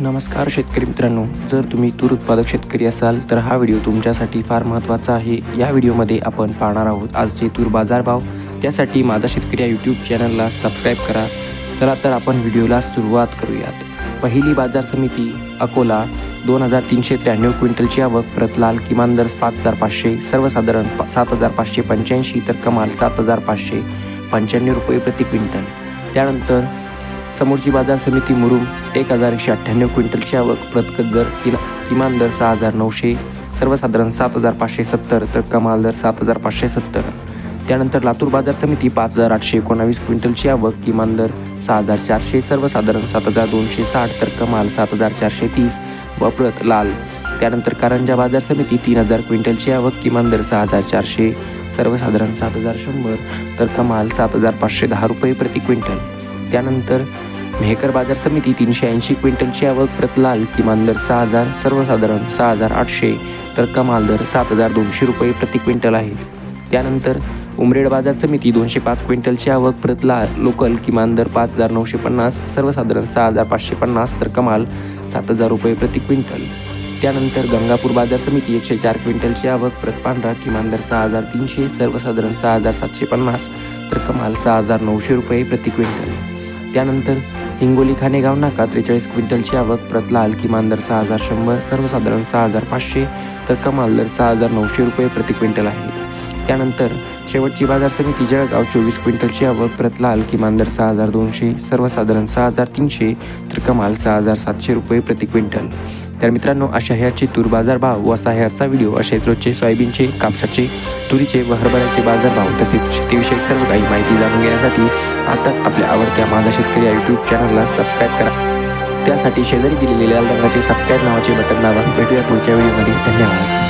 नमस्कार शेतकरी मित्रांनो जर तुम्ही तूर उत्पादक शेतकरी असाल तर हा व्हिडिओ तुमच्यासाठी फार महत्त्वाचा आहे. या व्हिडिओमध्ये आपण पाहणार आहोत आजचे तूर बाजारभाव त्यासाठी माझा शेतकरी या यूट्यूब चॅनलला सबस्क्राईब करा. चला तर आपण व्हिडिओला सुरुवात करूयात. पहिली बाजार समिती अकोला दोन हजार तीनशे त्र्याण्णव क्विंटलची आवक प्रतलाल किमान दर पाच हजार पाचशे सर्वसाधारण पा सात हजार पाचशे पंच्याऐंशी तर कमाल सात हजार पाचशे पंच्याण्णव रुपये प्रति क्विंटल. त्यानंतर समोरची बाजार समिती मुरुम एक हजार एकशे अठ्ठ्याण्णव क्विंटलची आवक प्रतकत दर किमान दर सहा हजार नऊशे सर्वसाधारण सात हजार पाचशे सत्तर तर कमाल दर सात हजार पाचशे सत्तर. त्यानंतर लातूर बाजार समिती पाच हजार आठशे एकोणावीस क्विंटलची आवक किमान दर सहा हजार चारशे सर्वसाधारण सात हजार दोनशे साठ तर कमाल सात हजार चारशे तीस व प्रत लाल. त्यानंतर कारंजा बाजार समिती तीन हजार क्विंटलची आवक किमान दर सहा हजार चारशे सर्वसाधारण सात हजार शंभर तर कमाल सात हजार पाचशे दहा रुपये प्रति क्विंटल. त्यानंतर मेहकर बाजार समिती तीनशे ऐंशी क्विंटलची आवक प्रत लाल किमान दर सहा हजार सर्वसाधारण सहा हजार आठशे तर कमाल दर सात हजार दोनशे रुपये प्रति क्विंटल आहेत त्यानंतर उमरेड बाजार समिती दोनशे पाच क्विंटलची आवक प्रत लाल लोकल किमान दर पाच हजार नऊशे पन्नास सर्वसाधारण सहा हजार पाचशे पन्नास तर कमाल सात हजार रुपये प्रति क्विंटल. त्यानंतर गंगापूर बाजार समिती एकशे चार क्विंटलची आवक प्रत पांढरा किमान दर सहा हजार तीनशे सर्वसाधारण सहा हजार सातशे पन्नास तर कमाल सहा हजार नऊशे रुपये प्रति क्विंटल. त्यानंतर हिंगोली खानेगाव नाका त्रेचाळीस क्विंटलची आवक प्रतलाल किमान दर सहा हजार शंभर सर्वसाधारण सहा हजार पाचशे तर कमाल दर सहा हजार नऊशे रुपये प्रति क्विंटल आहेत त्यानंतर शेवटची बाजार समिती जळगाव चोवीस क्विंटलची आवक प्रतलाल किमान दर सहा हजार दोनशे सर्वसाधारण सहा हजार तीनशे तर कमाल सहा हजार सातशे रुपये प्रति क्विंटल. तर मित्रांनो अशा ह्याचे तूर बाजार भाव व असा ह्याचा व्हिडिओ असे रोजचे सोयाबीनचे कापसाचे तुरीचे व हरभऱ्याचे बाजारभाव तसेच शेतीविषयक सर्व काही माहिती जाणून घेण्यासाठी आताच आपल्या आवडत्या माझा शेतकरी या यूट्यूब चॅनलला सबस्क्राईब करा. त्यासाठी शेजारी दिलेले लाल रंगाचे सबस्क्राईब नावाचे बटन दाबा. भेटूया पुढच्या व्हिडिओमध्ये धन्यवाद.